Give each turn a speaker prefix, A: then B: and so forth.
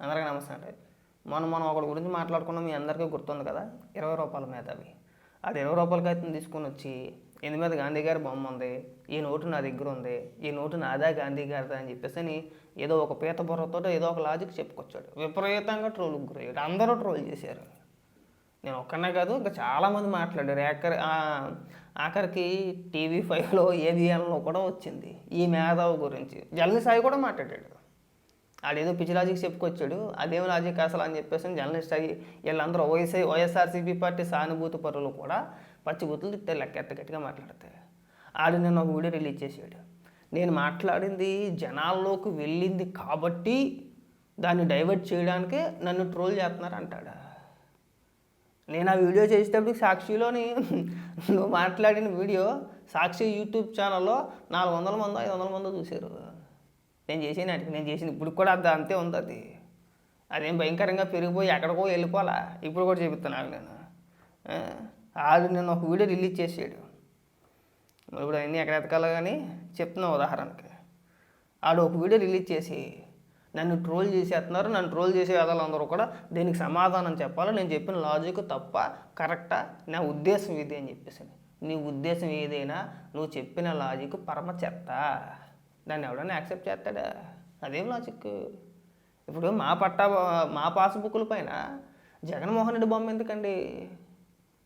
A: అందరికీ నమస్తే అండి. మనం ఒకటి గురించి మాట్లాడుకున్నాం మీ అందరికీ గుర్తుంది కదా? ఇరవై రూపాయల మీద అవి అది ఇరవై రూపాయలకి అయితే తీసుకొని వచ్చి ఇందు మీద గాంధీ గారి బొమ్మ ఉంది? ఈ నోటు నా దగ్గర ఉంది. ఈ నోటు నాదా గాంధీ గారిదా అని చెప్పేసి అని ఏదో ఒక పీత బుర్రతో ఏదో ఒక లాజిక్ చెప్పుకొచ్చాడు. విపరీతంగా ట్రోల్ గురయ్యాడు. అందరూ ట్రోల్ చేశారు. నేను ఒక్కనే కాదు ఇంకా చాలామంది మాట్లాడారు. ఆఖరి ఆఖరికి టీవీ ఫైవ్లో ఏబిఎన్లో కూడా వచ్చింది ఈ మేధావు గురించి. జల్లి సాయి కూడా మాట్లాడాడు. ఆడేదో పిచ్చి లాజిక్ చెప్పుకొచ్చాడు. అదేం లాజిక్ అసలు అని చెప్పేసి జర్నలిస్ట్ అయ్యి వీళ్ళందరూ వైఎస్ఐ వైఎస్ఆర్సీపీ పార్టీ సానుభూతి పరులు కూడా పచ్చి గుర్తులు తిట్టే లెక్క గట్టిగా మాట్లాడతాయి. ఆడు నేను ఒక వీడియో రిలీజ్ చేసాడు నేను మాట్లాడింది జనాల్లోకి వెళ్ళింది కాబట్టి దాన్ని డైవర్ట్ చేయడానికే నన్ను ట్రోల్ చేస్తున్నారు అంటాడు. నేను ఆ వీడియో చేసేటప్పుడు సాక్షిలోని నువ్వు మాట్లాడిన వీడియో సాక్షి యూట్యూబ్ ఛానల్లో నాలుగు వందల మంది ఐదు వందల మంది చూశారు. నేను చేసిన వాటికి నేను చేసిన ఇప్పుడు కూడా అది అంతే ఉంది అది. అదేం భయంకరంగా పెరిగిపోయి ఎక్కడికో వెళ్ళిపోవాలా? ఇప్పుడు కూడా చెబుతున్నాను నేను. ఆడు నేను ఒక వీడియో రిలీజ్ చేసాడు. ఇప్పుడు అన్నీ ఎక్కడ ఎతకాలో కానీ చెప్తున్నా ఉదాహరణకి. ఆడు ఒక వీడియో రిలీజ్ చేసి నన్ను ట్రోల్ చేసేస్తున్నారు నన్ను ట్రోల్ చేసే వాళ్ళందరూ కూడా దీనికి సమాధానం చెప్పాలి నేను చెప్పిన లాజిక్ తప్ప కరెక్టా? నా ఉద్దేశం ఇది అని చెప్పేసి. నీ ఉద్దేశం ఏదైనా నువ్వు చెప్పిన లాజిక్ పరమ చెత్త. దాన్ని ఎవడైనా యాక్సెప్ట్ చేస్తాడా? అదేం లాజిక్ ఇప్పుడు మా పట్టా మా పాస్బుక్ల పైన జగన్మోహన్ రెడ్డి బొమ్మ ఎందుకండి?